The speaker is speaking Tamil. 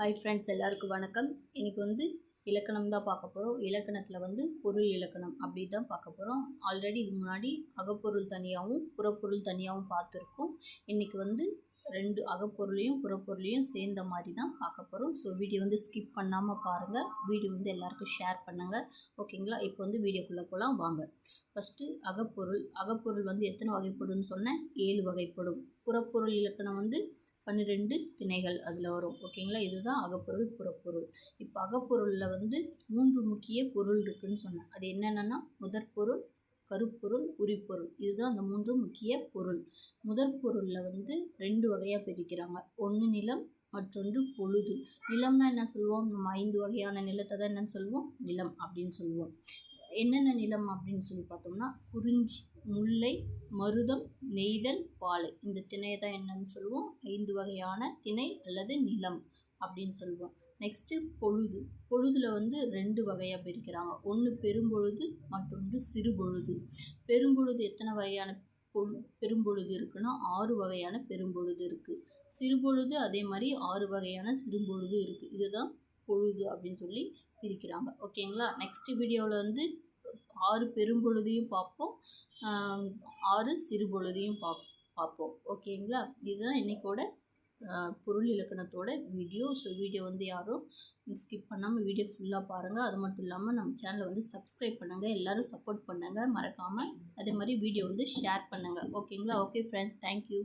ஹாய் ஃப்ரெண்ட்ஸ் எல்லாருக்கும் வணக்கம். இன்னைக்கு வந்து இலக்கணம் தான் பார்க்க போகிறோம் இலக்கணத்தில் வந்து பொருள் இலக்கணம் அப்படி தான் பார்க்க போகிறோம் ஆல்ரெடி இதுக்கு முன்னாடி அகப்பொருள் தனியாகவும் புறப்பொருள் தனியாகவும் பார்த்துருக்கோம். இன்றைக்கி வந்து ரெண்டு அகப்பொருளையும் புறப்பொருளையும் சேர்ந்த மாதிரி தான் பார்க்க போகிறோம் ஸோ வீடியோ வந்து ஸ்கிப் பண்ணாமல் பாருங்கள் வீடியோ வந்து எல்லாருக்கும் ஷேர் பண்ணுங்கள் ஓகேங்களா இப்போ வந்து வீடியோக்குள்ளே போகலாம் வாங்க. ஃபஸ்ட்டு அகப்பொருள். அகப்பொருள் வந்து எத்தனை வகைப்படும்னு சொன்னேன்? ஏழு வகைப்படும். புறப்பொருள் இலக்கணம் வந்து பன்னிரெண்டு திணைகள் அதில் வரும். ஓகேங்களா இதுதான் அகப்பொருள் புறப்பொருள். இப்போ அகப்பொருளில் வந்து மூன்று முக்கிய பொருள் இருக்குதுன்னு சொன்னேன். அது என்னென்னா முதற்பொருள் கருப்பொருள் உரிப்பொருள். இதுதான் அந்த மூன்று முக்கிய பொருள். முதற் பொருளில் வந்து ரெண்டு வகையாக பிரிக்கிறாங்க. ஒன்று நிலம் மற்றொன்று பொழுது. நிலம்னா என்ன சொல்லுவோம்? நம்ம ஐந்து வகையான நிலத்தை தான் என்னன்னு சொல்லுவோம்? நிலம் அப்படின்னு சொல்லுவோம். என்னென்ன நிலம் அப்படின்னு சொல்லி பார்த்தோம்னா குறிஞ்சி முல்லை மருதம் நெய்தல் பாலை. இந்த திணையை தான் என்னன்னு சொல்லுவோம். ஐந்து வகையான திணை அல்லது நிலம் அப்படின்னு சொல்லுவோம். நெக்ஸ்ட்டு பொழுது. பொழுதில் வந்து ரெண்டு வகையாக பிரிக்கிறாங்க. ஒன்று பெரும்பொழுது மற்றொன்று சிறுபொழுது. பெரும்பொழுது எத்தனை வகையான பொழு பெரும்பொழுது இருக்குன்னா ஆறு வகையான பெரும்பொழுது இருக்குது சிறுபொழுது அதே மாதிரி ஆறு வகையான சிறுபொழுது இருக்குது இதுதான் பொழுது அப்படின்னு சொல்லி பிரிக்கிறாங்க. ஓகேங்களா நெக்ஸ்ட் வீடியோவில் வந்து ஆறு பெரும்பொழுதையும் பார்ப்போம். ஆறு சிறுபொழுதையும் பாப் பார்ப்போம். ஓகேங்களா? இதுதான் இன்னைக்கோட பொருள் இலக்கணத்தோட வீடியோ. ஸோ வீடியோ வந்து யாரும் ஸ்கிப் பண்ணாமல் வீடியோ ஃபுல்லாக பாருங்கள் அது மட்டும் இல்லாமல் நம்ம சேனலை வந்து சப்ஸ்கிரைப் பண்ணுங்கள் எல்லோரும் சப்போர்ட் பண்ணுங்கள் மறக்காமல் அதே மாதிரி வீடியோ வந்து ஷேர் பண்ணுங்கள் ஓகேங்களா? Okay friends thank you